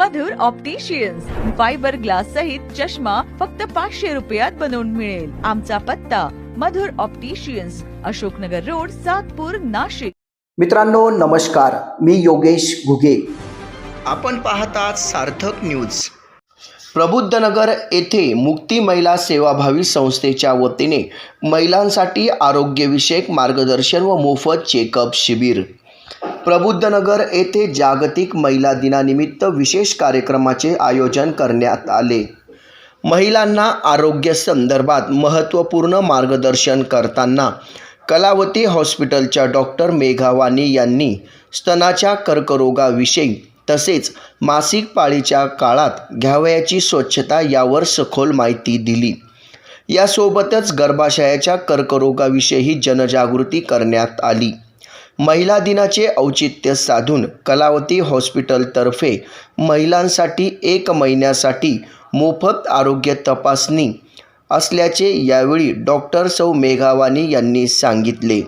मधुर opticians fibre glass सहित चष्मा फक्त पाचशे रुपयात बनवून मिळेल. आमचा पत्ता मधुर ऑप्टिशियन्स अशोकनगर रोड सातपूर नाशिक. मित्रांनो नमस्कार. मी योगेश घुगे. आपण पाहतात सार्थक न्यूज प्रबुद्धनगर येथे मुक्ती महिला सेवाभावी संस्थेच्या वतीने महिलांसाठी आरोग्यविषयक मार्गदर्शन व मोफत चेकअप शिबिर. प्रबुद्धनगर येथे जागतिक महिला दिनानिमित्त विशेष कार्यक्रमाचे आयोजन करण्यात आले. महिलांना आरोग्य संदर्भात महत्त्वपूर्ण मार्गदर्शन करताना कलावती हॉस्पिटलच्या डॉक्टर मेघावानी यांनी स्तनाच्या कर्करोगाविषयी तसेच मासिक पाळीच्या काळात घ्यावयाची स्वच्छता यावर सखोल माहिती दिली. यासोबतच गर्भाशयाच्या कर्करोगाविषयी जनजागृती करण्यात आली. महिला दिनाचे औचित्य साधून कलावती हॉस्पिटलतर्फे महिलांसाठी एक महिन्यासाठी मोफत आरोग्य तपासणी असल्याचे यावेळी डॉक्टर सौ मेघावानी यांनी सांगितले.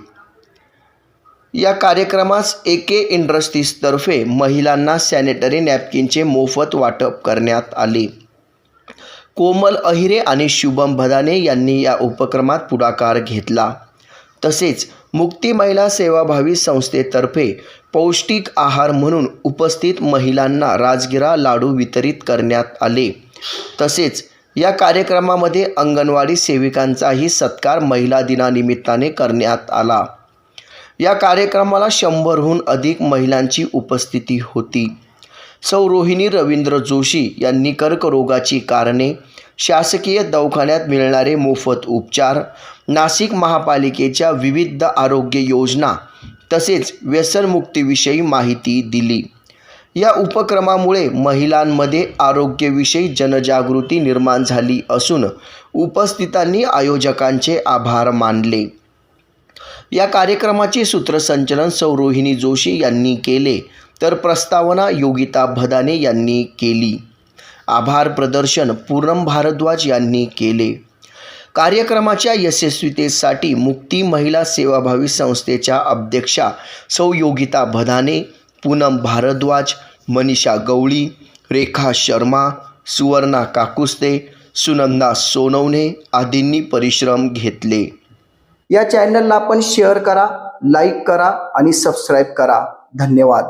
या कार्यक्रमास एके इंडस्ट्रीजतर्फे महिलांना सॅनिटरी नॅपकिनचे मोफत वाटप करण्यात आले. कोमल अहिरे आणि शुभम भदाने यांनी या उपक्रमात पुढाकार घेतला. तसेच मुक्ती महिला सेवाभावी संस्थेतर्फे पौष्टिक आहार म्हणून उपस्थित महिलांना राजगिरा लाडू वितरित करण्यात आले. तसेच या कार्यक्रमामध्ये अंगणवाडी सेविकांचाही सत्कार महिला दिनानिमित्ताने करण्यात आला. या कार्यक्रमाला शंभरहून अधिक महिलांची उपस्थिती होती. सौ रोहिणी रवींद्र जोशी यांनी कर्करोगाची कारणे शासकीय दवाखान्यात मिळणारे मोफत उपचार नाशिक महापालिकेच्या विविध आरोग्य योजना तसेच व्यसनमुक्तीविषयी माहिती दिली. या उपक्रमामुळे महिलांमध्ये आरोग्यविषयी जनजागृती निर्माण झाली असून उपस्थितांनी आयोजकांचे आभार मानले. या कार्यक्रमाचे सूत्रसंचलन सौरोहिणी जोशी यांनी केले तर प्रस्तावना योगिता भदाने यांनी केली. आभार प्रदर्शन पूनम भारद्वाज यांनी केले. कार्यक्रमाच्या यशस्वीतेसाठी मुक्ती महिला सेवाभावी संस्थेच्या अध्यक्षा सौ योगिता भदाने पूनम भारद्वाज मनीषा गवळी रेखा शर्मा सुवर्णा काकुस्ते सुनंदा सोनवणे आदींनी परिश्रम घेतले. या चॅनलला आपण शेअर करा लाईक करा आणि सबस्क्राईब करा. धन्यवाद.